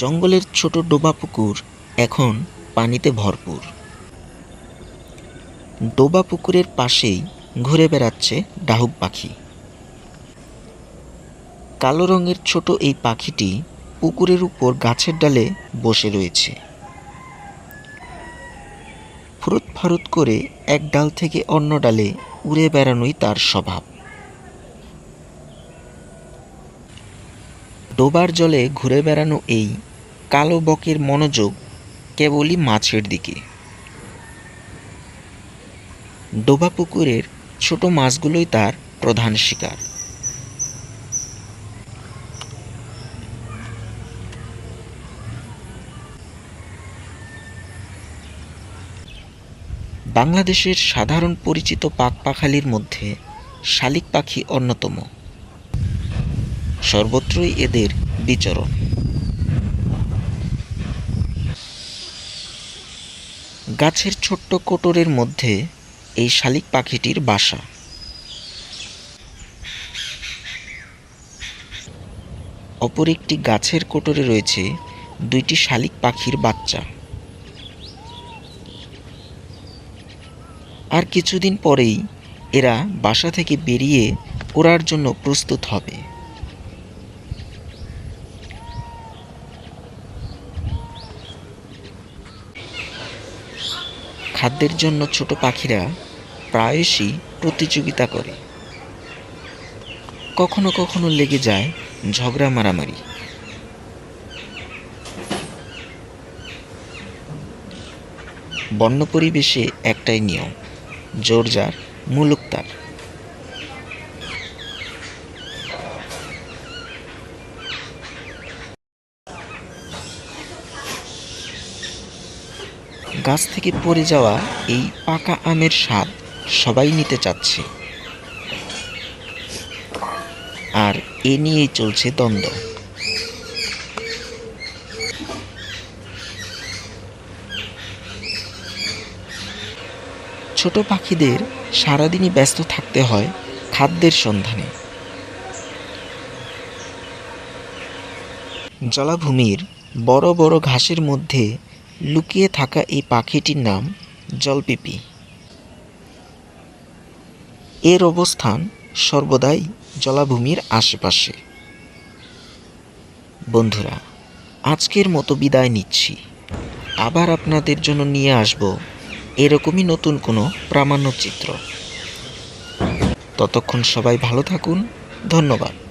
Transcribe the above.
জঙ্গলের ছোট ডোবা পুকুর এখন পানিতে ভরপুর। ডোবা পুকুরের পাশেই ঘুরে বেড়াচ্ছে ডাহুক পাখি। কালো রঙের ছোট এই পাখিটি পুকুরের উপর গাছের ডালে বসে রয়েছে। ফুরুত ফারুত করে এক ডাল থেকে অন্য ডালে উড়ে বেড়ানোই তার স্বভাব। ডোবার জলে ঘুরে বেড়ানো এই কালো বকের মনোযোগ কেবলই মাছের দিকে। ডোবা পুকুরের ছোট মাছগুলোই তার প্রধান শিকার। বাংলাদেশের সাধারণ পরিচিত পাখপাখালির মধ্যে শালিক পাখি অন্যতম। সর্বত্রই এদের বিচরণ। গাছের ছোট্ট কোটরের মধ্যে এই শালিক পাখিটির বাসা। অপর একটি গাছের কোটরে রয়েছে দুইটি শালিক পাখির বাচ্চা। আর কিছুদিন পরেই এরা বাসা থেকে বেরিয়ে ওড়ার জন্য প্রস্তুত হবে। খাদ্যের জন্য ছোট পাখিরা প্রায়শই প্রতিযোগিতা করে। কখনো কখনো লেগে যায় ঝগড়া মারামারি। বন্য পরিবেশে একটাই নিয়ম, জোরজার মুলুক তার। গাছ থেকে পড়ে যাওয়া এই পাকা আমের স্বাদ সবাই নিতে চাচ্ছে। আর এ নিয়েই চলছে দ্বন্দ্ব। ছোট পাখিদের সারাদিনই ব্যস্ত থাকতে হয় খাদ্যের সন্ধানে। জলাভূমির বড় বড় ঘাসের মধ্যে লুকিয়ে থাকা এই পাখিটির নাম জলপিপি। এর অবস্থান সর্বদাই জলাভূমির আশেপাশে। বন্ধুরা, আজকের মতো বিদায় নিচ্ছি। আবার আপনাদের জন্য নিয়ে আসব এরকমই নতুন কোনো প্রামাণ্য চিত্র ততক্ষণ সবাই ভালো থাকুন। ধন্যবাদ।